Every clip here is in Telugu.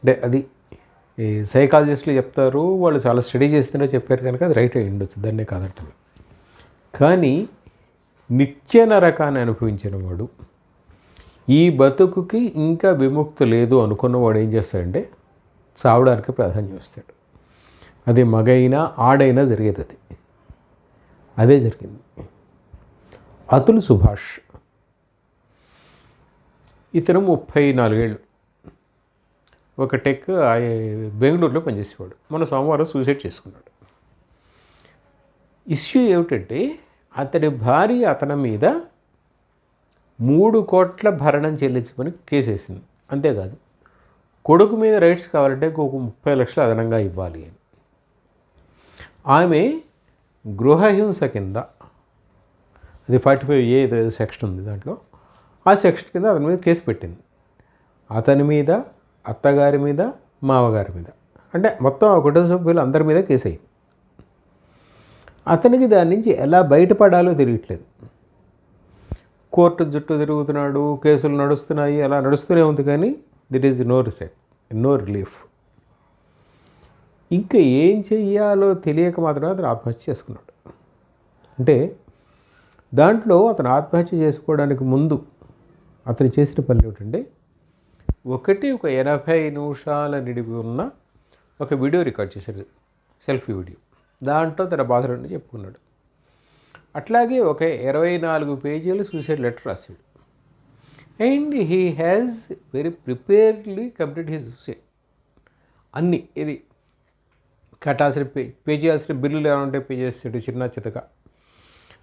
అంటే అది ఈ సైకాలజిస్టులు చెప్తారు వాళ్ళు చాలా స్టడీ చేస్తేనే చెప్పారు కనుక అది రైట్ అయ్యి ఉండొచ్చు దాన్నే కాదంటారు కానీ నిత్య నరకాన్ని అనుభవించిన వాడు ఈ బతుకుకి ఇంకా విముక్తి లేదు అనుకున్నవాడు ఏం చేస్తాడంటే చావడానికి ప్రాధాన్యం ఇస్తాడు. అది మగైనా ఆడైనా జరిగేది అది. అదే జరిగింది. అతుల్ సుభాష్. ఇతను ముప్పై నాలుగేళ్ళు ఒక టెక్ ఆ- బెంగళూరులో పనిచేసేవాడు. మన సోమవారం సూసైడ్ చేసుకున్నాడు. ఇష్యూ ఏమిటంటే అతడి భార్య అతని మీద మూడు కోట్ల భరణం చెల్లించమని కేసు వేసింది అంతేకాదు కొడుకు మీద రైట్స్ కావాలంటే ఒక ముప్పై లక్షలు అదనంగా ఇవ్వాలి అని. ఆమె గృహహింస కింద అది ఫార్టీ ఫైవ్ ఏ ఏదో సెక్షన్ ఉంది దాంట్లో ఆ సెక్షన్ కింద అతని మీద కేసు పెట్టింది. అతని మీద అత్తగారి మీద మామగారి మీద. అంటే మొత్తం ఆ కుటుంబ సభ్యులు అందరి మీద కేసు అయింది అతనికి దాని నుంచి ఎలా బయటపడాలో తెలియట్లేదు. కోర్టు జుట్టు తిరుగుతున్నాడు కేసులు నడుస్తున్నాయి అలా నడుస్తూనే ఉంది కానీ it is no reset no relief ఇంకా ఏం చెయ్యాలో తెలియక మాత్రమే అతను ఆత్మహత్య చేసుకున్నాడు. అంటే దాంట్లో అతను ఆత్మహత్య చేసుకోవడానికి ముందు అతను చేసిన పని ఏమిటంటే ఒకటి ఒక ఎనభై నిమిషాల నిడివి ఉన్న ఒక వీడియో రికార్డ్ చేశాడు. Selfie video. దాంట్లో తన బాధలను చెప్పుకున్నాడు. అట్లాగే ఒక ఇరవై నాలుగు పేజీలు సూసైడ్ లెటర్ రాశాడు. And he has very preparedly complete he suicide అన్ని ఇది కట్టాల్సిన పే పే చేయాల్సిన బిల్లులు ఏమైనా ఉంటే పే చేసాడు చిన్న చితక.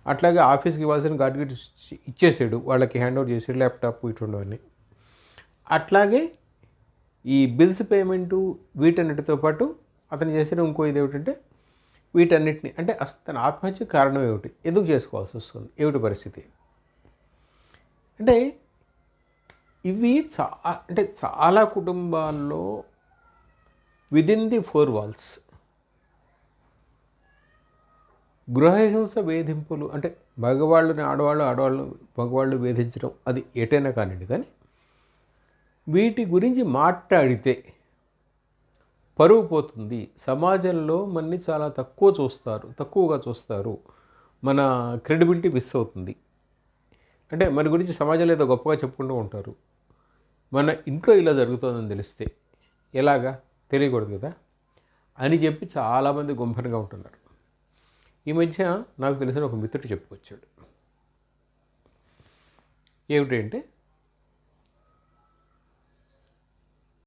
అట్లాగే ఆఫీస్కి ఇవ్వాల్సిన గార్డ్ గిట్ ఇచ్చేసాడు. వాళ్ళకి హ్యాండ్ ఓవర్ చేసాడు ల్యాప్టాప్ ఇటువంటివన్నీ అట్లాగే ఈ బిల్స్ పేమెంటు వీటన్నిటితో పాటు అతను చేసిన ఇంకో ఇది ఏమిటంటే వీటన్నిటిని అంటే అసలు తన ఆత్మహత్య కారణం ఏమిటి? ఎందుకు చేసుకోవాల్సి వస్తుంది? ఏమిటి పరిస్థితి? అంటే ఇవి చా అంటే చాలా కుటుంబాల్లో విదిన్ ది ఫోర్ వాల్స్ గృహహింస వేధింపులు అంటే మగవాళ్ళని ఆడవాళ్ళు ఆడవాళ్ళు మగవాళ్ళు వేధించడం అది ఎటైనా కానివ్వండి కానీ వీటి గురించి మాట్లాడితే పరువు పోతుంది. సమాజంలో మన్ని చాలా తక్కువ చూస్తారు తక్కువగా చూస్తారు. మన క్రెడిబిలిటీ మిస్ అవుతుంది. అంటే మన గురించి సమాజంలో ఏదో గొప్పగా చెప్పుకుంటూ ఉంటారు. మన ఇంట్లో ఇలా జరుగుతుందని తెలిస్తే ఎలాగా? తెలియకూడదు కదా? అని చెప్పి చాలామంది గుంపనగా ఉంటున్నారు. ఈ మధ్య నాకు తెలిసిన ఒక మిత్రుడు చెప్పుకొచ్చాడు. ఏమిటంటే